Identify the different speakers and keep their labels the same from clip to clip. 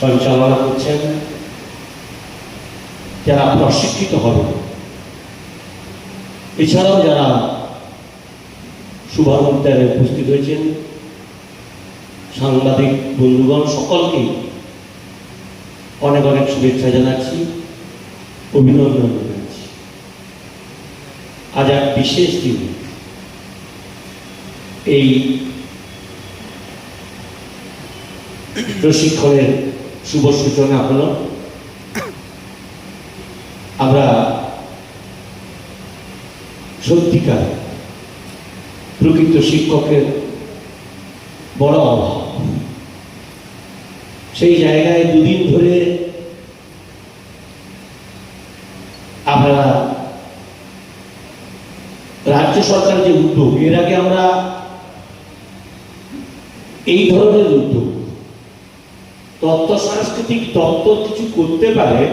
Speaker 1: সঞ্চালনা করছেন। যারা প্রশিক্ষিত হবে। এছাড়াও যারা শুভানুদ্যানে উপস্থিত হয়েছেন, সাংবাদিক বন্ধুগণ সকলকেই অনেক অনেক শুভেচ্ছা জানাচ্ছি, অভিনন্দন জানাচ্ছি। আজ এক বিশেষ দিন। এই প্রশিক্ষণের শুভ সূচনা হলো। আমরা সত্যিকার প্রকৃত শিক্ষকের বড় অভাব। সেই জায়গায় দুদিন ধরে আমরা রাজ্য সরকার যে উদ্যোগ, এর আগে আমরা এই ধরনের উদ্যোগ তত্ত্ব সাংস্কৃতিক তত্ত্ব কিছু করতে পারে,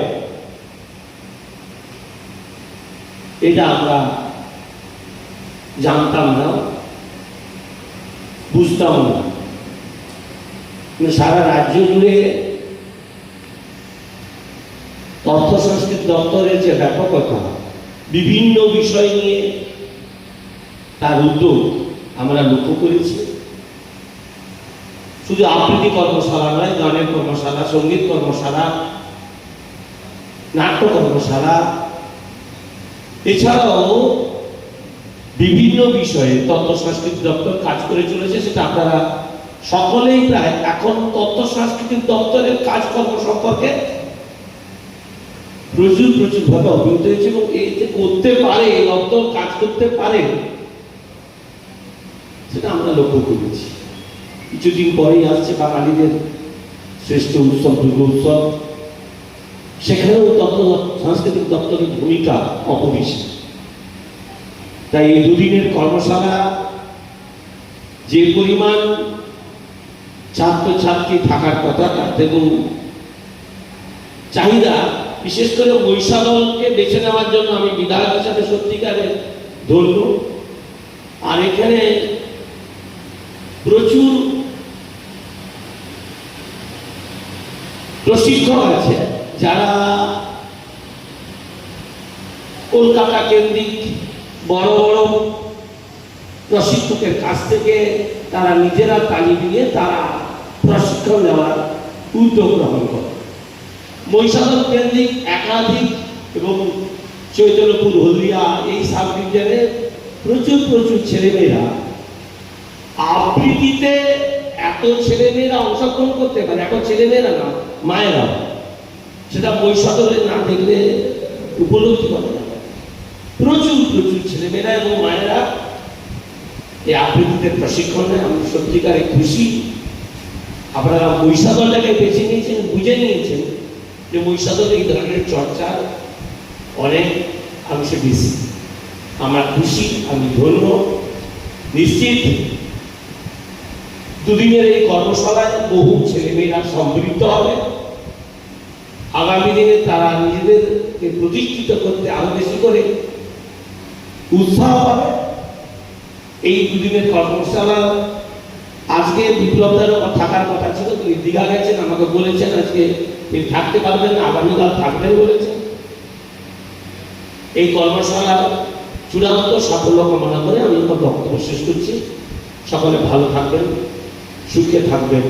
Speaker 1: এটা আমরা জানতাম না, বুঝতাম না। সারা রাজ্য জুড়ে তথ্য সংস্কৃতি দপ্তরের যে ব্যাপকতা, বিভিন্ন বিষয় নিয়ে তার উদ্যোগ আমরা লক্ষ্য করেছি। শুধু আবৃত্তি কর্মশালা নয়, গানের কর্মশালা, সংগীত কর্মশালা, নাট্য কর্মশালা। এছাড়াও বিভিন্ন বিষয়ে তত্ত্ব সংস্কৃতি দপ্তর কাজ করে চলেছে, সেটা আপনারা সকলেই প্রায় এখন তত্ত্ব সাংস্কৃতিক দপ্তরের কাজকর্ম সম্পর্কে প্রচুর প্রচুর ভাবে অভিজ্ঞতা হয়েছে এবং যে করতে পারে দপ্তর কাজ করতে পারে, সেটা আমরা লক্ষ্য করেছি। কিছুদিন পরেই আসছে বাঙালিদের শ্রেষ্ঠ উৎসব, দুর্গা উৎসব। সেখানেও তথ্য সাংস্কৃতিক দপ্তরের ভূমিকা অপরিসীম। তাই এই দুদিনের কর্মশালা যে পরিমাণ ছাত্রছাত্রী থাকার কথা, তার থেকে চাহিদা, বিশেষ করে মহিষাদলকে বেছে নেওয়ার জন্য আমি বিধায়ক হিসাবে সত্যিকারে ধন্য। আর এখানে প্রচুর প্রশিক্ষক আছে যারা কলকাতা কেন্দ্রিক বড় বড় প্রশিক্ষকের কাছ থেকে তারা নিজেরা তালিম নিয়ে তারা প্রশিক্ষণ নেওয়ার উদ্যোগ গ্রহণ করে। মহিষাদল কেন্দ্রিক, একাধিক এবং চৈতন্যপুর, হলদিয়া এই সাব ডিভিশনে প্রচুর প্রচুর ছেলেমেয়েরা আবৃত্তিতে এত ছেলেমেয়েরা অংশগ্রহণ করতে পারে, এখন ছেলেমেয়েরা না, মায়েরা। সেটা মহিষাদলে না দেখলে উপলব্ধি করে না। প্রচুর প্রচুর ছেলেমেয়েরা এবং মায়েরা এই আবৃত্তিতে প্রশিক্ষণ আমি সত্যিকারে খুশি। আপনারা মহিষাদলটাকে বেছে নিয়েছেন, বুঝে নিয়েছেন যে মহিষাদল এই ধরনের চর্চা অনেক অংশে বেশি। আমরা খুশি, আমি ধন্য। নিশ্চিত দুদিনের এই কর্মশালায় বহু ছেলেমেয়েরা সমৃদ্ধ হবে। আগামী দিনে তারা নিজেদেরকে প্রতিষ্ঠিত করতে আরও বেশি করে উৎসাহ পাবে। এই দুদিনের কর্মশালা আজকে বিপ্লবদারও থাকার কথা ছিল, তিনি দীঘা গেছেন, আমাকে বলেছেন আজকে তিনি থাকতে পারবেন, আগামীকাল থাকবেন বলেছেন। এই কর্মশালা চূড়ান্ত সাফল্য কামনা করে আমি বক্তব্য শেষ করছি। সকলে ভালো থাকবেন। সুখে থাকবেন।